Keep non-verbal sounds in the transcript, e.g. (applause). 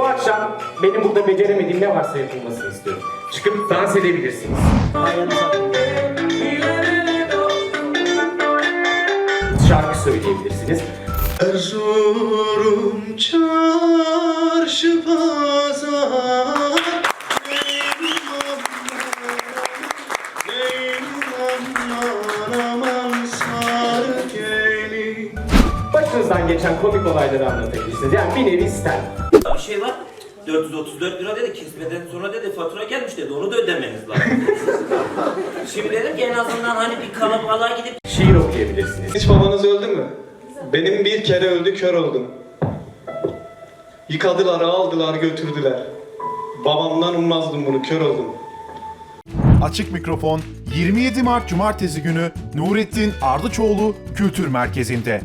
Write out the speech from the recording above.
Bu akşam benim burada beceremediğim ne varsa yapılmasını istiyorum. Çıkıp dans edebilirsiniz. Şarkı söyleyebilirsiniz. Erzurum çarşı pazar Başınızdan geçen komik olayları anlatabilirsiniz. Yani bir nevi stand. Bir şey var. 434 lira dedi kesmeden sonra dedi fatura gelmiş dedi onu da ödemeniz lazım. (laughs) Şimdi dedim ki en azından hani bir kalabalığa gidip Şiir okuyabilirsiniz. Hiç babanız öldü mü? Benim bir kere öldü kör oldum Yıkadılar aldılar götürdüler Babamdan ummazdım bunu kör oldum Açık Mikrofon 27 Mart Cumartesi günü Nurettin Ardıçoğlu Kültür Merkezi'nde.